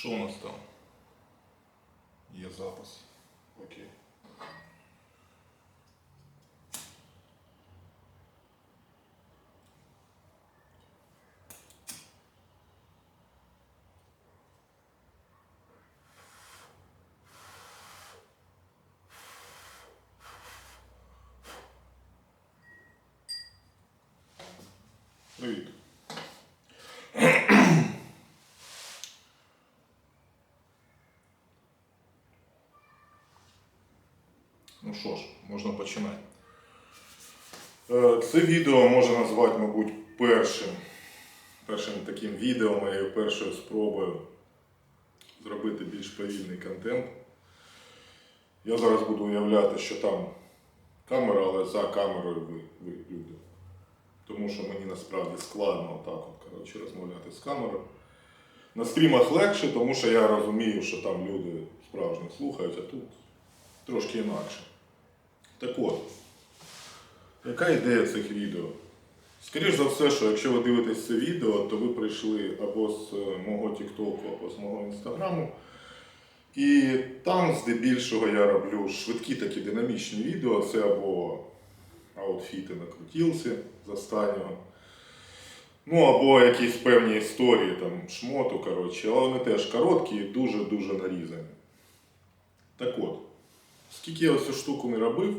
Що у нас там? Є запис. Окей. Привіт. Ну що ж, можна починати. Е, Це відео можна назвати, мабуть, першим, першим таким відео моєю першою спробою зробити більш повільний контент. Я зараз буду уявляти, що там камера, але за камерою ви, ви люди. Тому що мені насправді складно отак от, коротше, розмовляти з камерою. На стрімах легше, тому що я розумію, що там люди справжньо слухають, а тут трошки інакше. Так от, яка ідея цих відео? Скоріше за все, що якщо ви дивитесь це відео, то ви прийшли або з е, мого Тіктоку, або з мого інстаграму. І там здебільшого я роблю швидкі такі динамічні відео. Це або аутфіти на крутілці з останнього. Ну, або якісь певні історії, там, шмоту, коротше, але вони теж короткі і дуже-дуже нарізані. Так от, скільки я цю штуку не робив,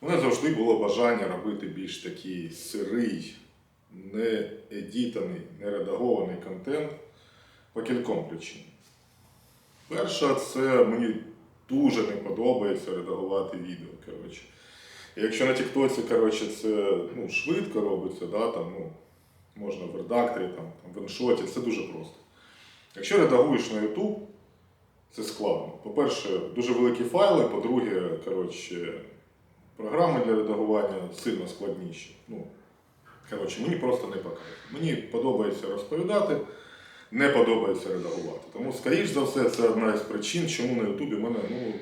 у мене завжди було бажання робити більш такий сирий, не едітаний, не редагований контент по кільком причинам. Перша, це мені дуже не подобається редагувати відео. Коротше. Якщо на Тіктоці, коротше, це ну, швидко робиться, да, там, ну, можна в редакторі, там, в іншоті, це дуже просто. Якщо редагуєш на YouTube, це складно. По-перше, дуже великі файли, по-друге, коротше, програми для редагування сильно складніші. Ну, коротше, мені просто не покажуть. Мені подобається розповідати, не подобається редагувати. Тому, скоріш за все, це одна із причин, чому на Ютубі в мене ну,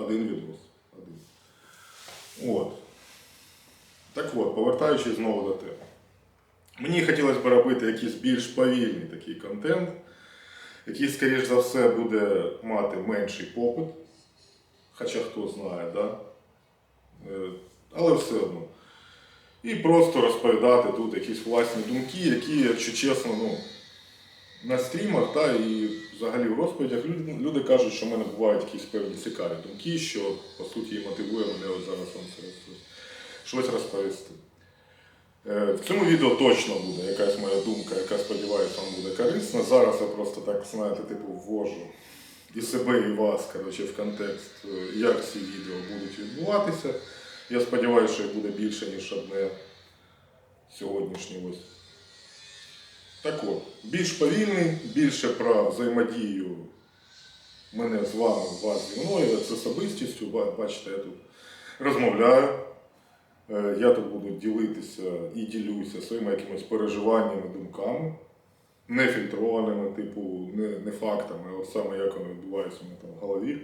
один відос. Один. От. Так от, повертаючись знову до теми. Мені хотілося б робити якийсь більш повільний такий контент, який, скоріш за все, буде мати менший попит. Хоча хто знає, да? Е, але все одно. І просто розповідати тут якісь власні думки, які, якщо чесно, ну, на стрімах та, і взагалі в розповідях люди, люди кажуть, що в мене бувають якісь певні цікаві думки, що по суті і мотивує мене от зараз вам це щось- розповісти. Е, В цьому відео точно буде якась моя Зараз я просто так, знаєте, типу, ввожу і себе, і вас коротше, в контекст, е, як ці відео будуть відбуватися. Я сподіваюся, що їх буде більше, ніж одне сьогоднішнє ось. Так от, більш повільний, більше про взаємодію мене з вами, вас зі мною, з особистістю. Бачите, я тут розмовляю. Е, Я тут буду ділитися і ділюся своїми якимись переживаннями, думками, не фільтрованими, типу, не, не фактами, а от саме як воно відбувається у там в голові.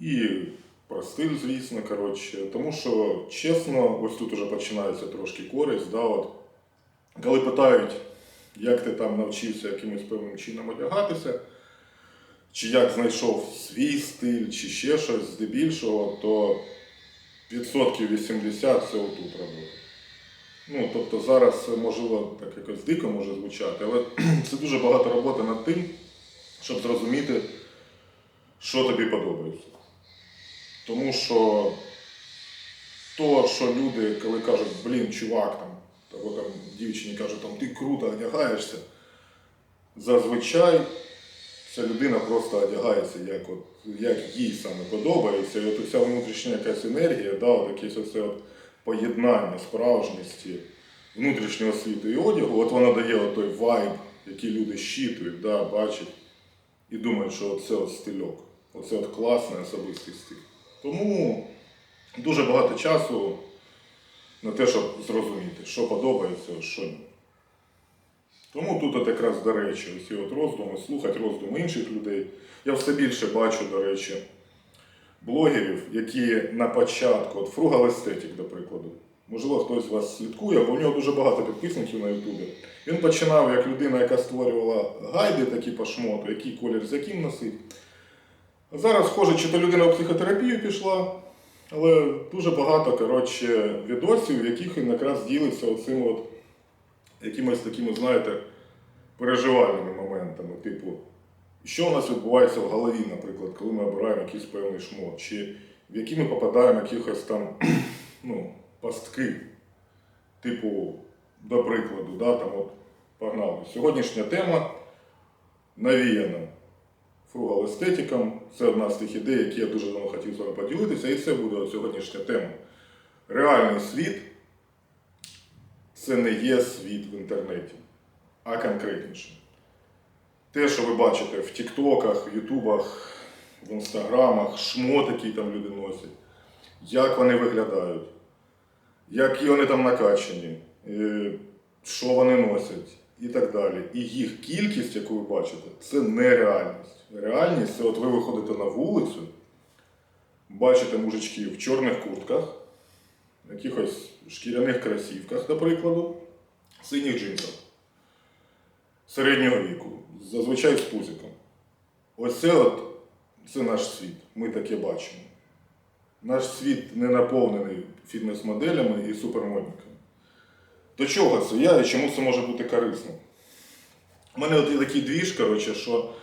І про стиль, звісно, коротше. Тому що, чесно, ось тут уже починається трошки користь. Да, от, коли питають, як ти там навчився якимось певним чином одягатися, чи як знайшов свій стиль, чи ще щось здебільшого, то відсотків 80 це отут робота. Ну, тобто зараз, можливо, так якось дико може звучати, але це дуже багато роботи над тим, щоб зрозуміти, що тобі подобається. Тому що то, що люди, коли кажуть, блін, чувак, там, або там дівчині кажуть, там, ти круто одягаєшся, зазвичай ця людина просто одягається, як, от, як їй саме подобається. І от уся внутрішня якась енергія, да, от якесь оце от поєднання справжності внутрішнього світу і одягу, от вона дає той вайб, який люди щитують, да, бачать, і думають, що це от стильок. Оце от класний особистий стиль. Тому дуже багато часу на те, щоб зрозуміти, що подобається, що ні. Тому тут от якраз до речі, ці от роздуми, слухати роздуми інших людей. Я все більше бачу, до речі, блогерів, які на початку, от Frugal Aesthetic, до прикладу, Можливо, хтось вас слідкує, бо в нього дуже багато підписників на Ютубі. Він починав як людина, яка створювала гайди такі по шмоту, який колір з яким носить. Зараз, схоже, чи то людина в психотерапію пішла, але дуже багато коротше, відосів, в яких він якраз ділиться оцим от якимось такими, знаєте, переживальними моментами. Типу, що у нас відбувається в голові, наприклад, коли ми обираємо якийсь певний шмот, чи в які ми попадаємо якихось там ну, пастки. Типу, до прикладу, да, там от погнали. Сьогоднішня тема навіяна фругал естетиком. Це одна з тих ідей, які я дуже давно хотів з вами поділитися, і це буде сьогоднішня тема. Реальний світ це не є світ в інтернеті, а конкретніше. Те, що ви бачите в Тіктоках, в Ютубах, в інстаграмах, шмот, який там люди носять, як вони виглядають, які вони там накачані, е, що вони носять. І так далі. І їх кількість, яку ви бачите, це не реальність. Це от ви виходите на вулицю, бачите мужичків в чорних куртках, в якихось шкіряних кросівках, до прикладу, синіх джинсах середнього віку, зазвичай з пузиком. Оце от це наш світ. Ми таке бачимо. Наш світ не наповнений фітнес-моделями і супермодниками. До чого це я і чому це може бути корисним? У мене от є такий двіж, коротше, що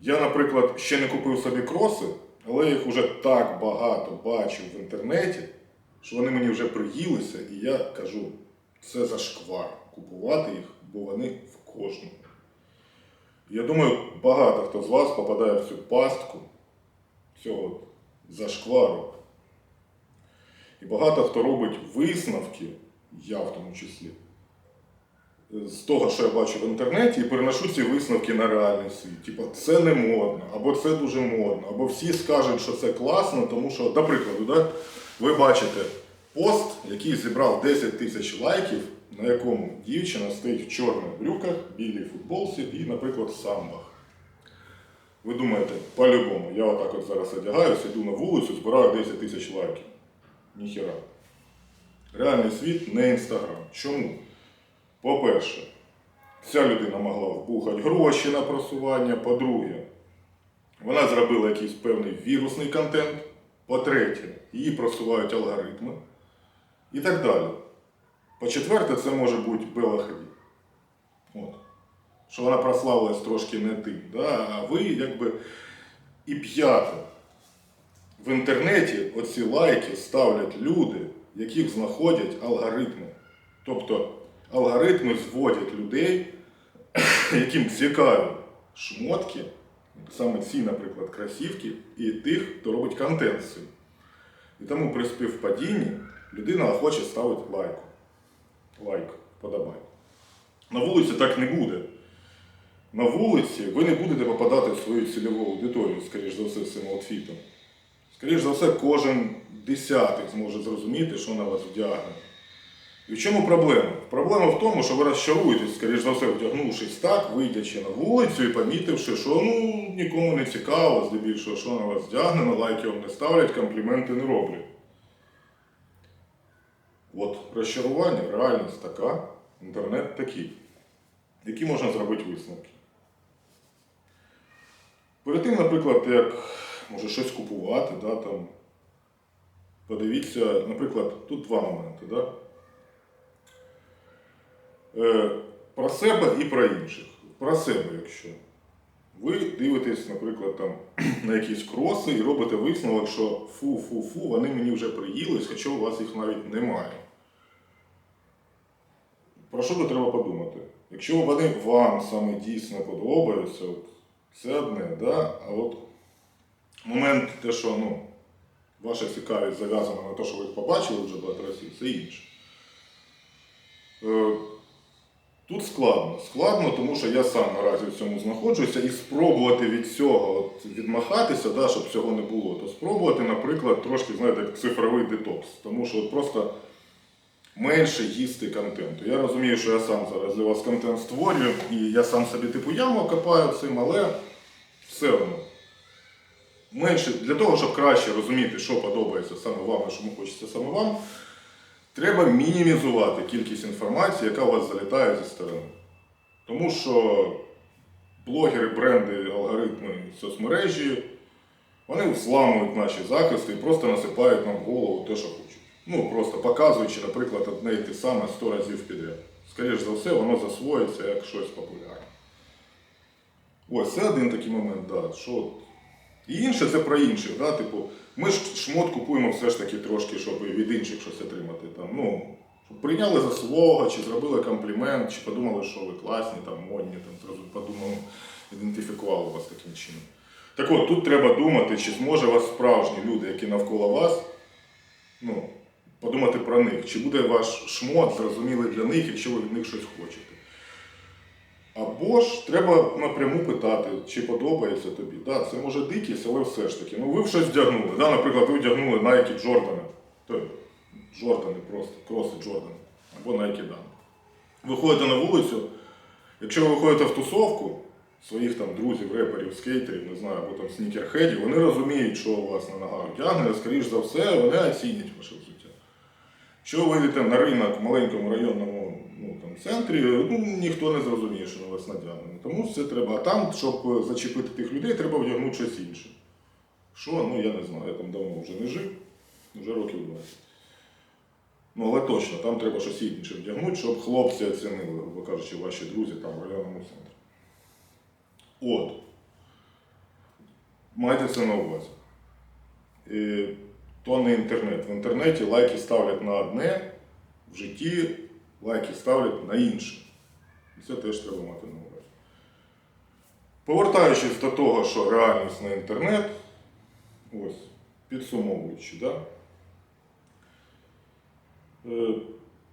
я, наприклад, ще не купив собі кроси, але їх вже так багато бачив в інтернеті, що вони мені вже приїлися, і я кажу, це зашквар купувати їх, бо вони в кожному. Я думаю, багато хто з вас попадає в цю пастку цього зашквару. І багато хто робить висновки, я в тому числі, з того, що я бачу в інтернеті, і переношу ці висновки на реальний світ. Типа, це не модно, або це дуже модно, або всі скажуть, що це класно, тому що, до прикладу, да, ви бачите пост, який зібрав 10 тисяч лайків, на якому дівчина стоїть в чорних брюках, білій футболці і, наприклад, самбах. Ви думаєте, по-любому, я отак от зараз одягаюся, йду на вулицю, збираю 10 тисяч лайків. Ніхіра. Реальний світ не інстаграм. Чому? По-перше, ця людина могла вбухати гроші на просування. По-друге, вона зробила якийсь певний вірусний контент. По-третє, її просувають алгоритми. І так далі. По-четверте, це може бути Бела. От. Що вона прославилась трошки не тим. Да? А ви якби і п'яте. В інтернеті оці лайки ставлять люди, яких знаходять алгоритми. Тобто алгоритми зводять людей, яким цікаві шмотки, саме ці, наприклад, красівки, і тих, хто робить контент з цим. І тому при співпадінні людина хоче ставити лайку. Лайк, подобай. На вулиці так не буде. На вулиці ви не будете попадати в свою цільову аудиторію, скоріш за все, з цим аутфітом. Скоріш за все, кожен десятий зможе зрозуміти, що на вас вдягнено. І в чому проблема? Проблема в тому, що ви розчаруєтесь, скоріш за все, вдягнувшись так, вийдячи на вулицю і помітивши, що ну, нікому не цікаво, здебільшого, що на вас вдягнено, лайки вам не ставлять, компліменти не роблять. От розчарування, реальність така, інтернет такий. Які можна зробити висновки? Перед тим, наприклад, як може щось купувати, да, там, подивіться, наприклад, тут два моменти. Да? Е, про себе і про інших. Про себе, якщо. Ви дивитесь, наприклад, там, на якісь кроси і робите висновок, що фу-фу-фу, вони мені вже приїлись, хоча у вас їх навіть немає. Про що тут треба подумати? Якщо вони вам саме дійсно подобаються, от, це одне, да? а от момент те, що ну, ваша цікавість зав'язана на те, що ви їх побачили вже багато разів, це інше. Е, Тут складно. Складно, тому що я сам наразі в цьому знаходжуся і спробувати від цього от, відмахатися, да, щоб цього не було, то спробувати, наприклад, трошки, знаєте, як цифровий детокс. Тому що от просто менше їсти контенту. Я розумію, що я сам зараз для вас контент створюю, і я сам собі типу яму копаю цим, але все одно. Менше для того, щоб краще розуміти, що подобається саме вам, і що хочеться саме вам, треба мінімізувати кількість інформації, яка у вас залітає зі сторони. Тому що блогери, бренди, алгоритми соцмережі, вони взламують наші захисти і просто насипають нам в голову те, що. Ну, просто показуючи, наприклад, одне і те саме 100 разів підряд. Скоріше за все, воно засвоїться як щось популярне. Ось це один такий момент, да, що. І інше це про інших. Да? Типу, ми ж шмот купуємо все ж таки трошки, щоб від інших щось отримати. Там, ну, прийняли за свого, чи зробили комплімент, чи подумали, що ви класні, там, модні, там, подумали, ідентифікували вас таким чином. Так от, тут треба думати, чи зможе вас справжні люди, які навколо вас, ну, подумати про них, чи буде ваш шмот зрозумілий для них, якщо ви від них щось хочете. Або ж треба напряму питати, чи подобається тобі. Да, це може дикість, але все ж таки. Ну ви в щось вдягнули. Да, наприклад, ви вдягнули Nike Джордани. Джордани просто, кроси Джордани. Або Nike Dunk. Виходите на вулицю, якщо ви виходите в тусовку своїх там друзів, реперів, скейтерів, не знаю, або там снікерхедів, вони розуміють, що у вас на ногах вдягнено, скоріш за все, вони оцінять ваше взуття. Ви вийдете на ринок в маленькому районному ну, там, центрі, ну, ніхто не зрозуміє, що на вас надягнено. Тому це треба. А там, щоб зачепити тих людей, треба вдягнути щось інше. Що, ну я не знаю, я там давно вже не жив, вже років 20. Ну, але точно, там треба щось інше вдягнути, щоб хлопці оцінили, грубо кажучи, ваші друзі там в районному центрі. От. Майте це на увазі. І то не інтернет. В інтернеті лайки ставлять на одне, в житті лайки ставлять на інше. І це теж треба мати на увазі. Повертаючись до того, що реальність на інтернет, ось, підсумовуючи, да? Е,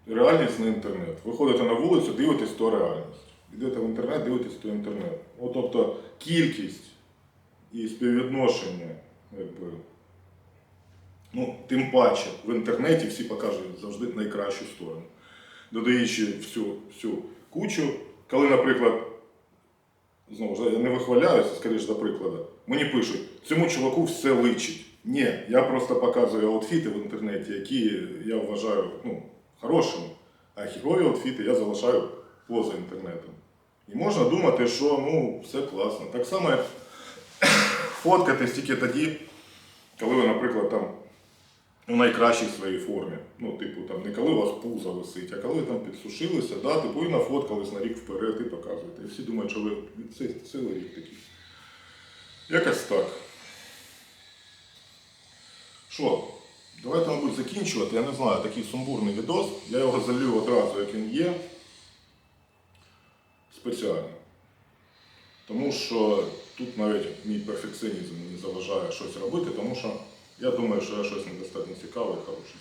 реальність на інтернет. Виходите на вулицю, дивитесь то реальність. Йдете в інтернет, дивитесь то інтернет. От, тобто кількість і співвідношення, якби, ну, тим паче в інтернеті всі покажуть завжди найкращу сторону. Додаючи всю, всю кучу, коли, наприклад, знову ж я не вихваляюся, скоріш за прикладу, мені пишуть, цьому чуваку все личить. Ні, я просто показую аутфіти в інтернеті, які я вважаю ну, хорошими, а хірові аутфіти я залишаю поза інтернетом. І можна думати, що ну, все класно. Так само, фоткатись тільки тоді, коли ви, наприклад, там у найкращій своїй формі. Ну, типу, там не коли у вас пузо висить, а коли там підсушилися, да, типу, і нафоткались на рік вперед і показуєте. І всі думають, що ви цей, цілий рік такий. Якось так. Що, давайте, мабуть, закінчувати. Я не знаю, такий сумбурний відос. Я його залью одразу, як він є. Спеціально. Тому що тут навіть мій перфекціонізм мені заважає щось робити, тому що я думаю, що я щось недостатньо цікаве і хороше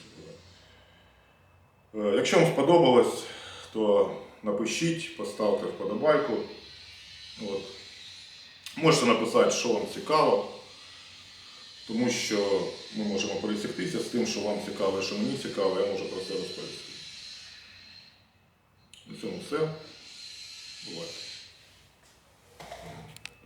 зробив. Е, Якщо вам сподобалось, то напишіть, поставте вподобайку. От. Можете написати, що вам цікаво, тому що ми можемо пересіктися з тим, що вам цікаво і що мені цікаво, я можу про це розповісти. На цьому все. Бувайте.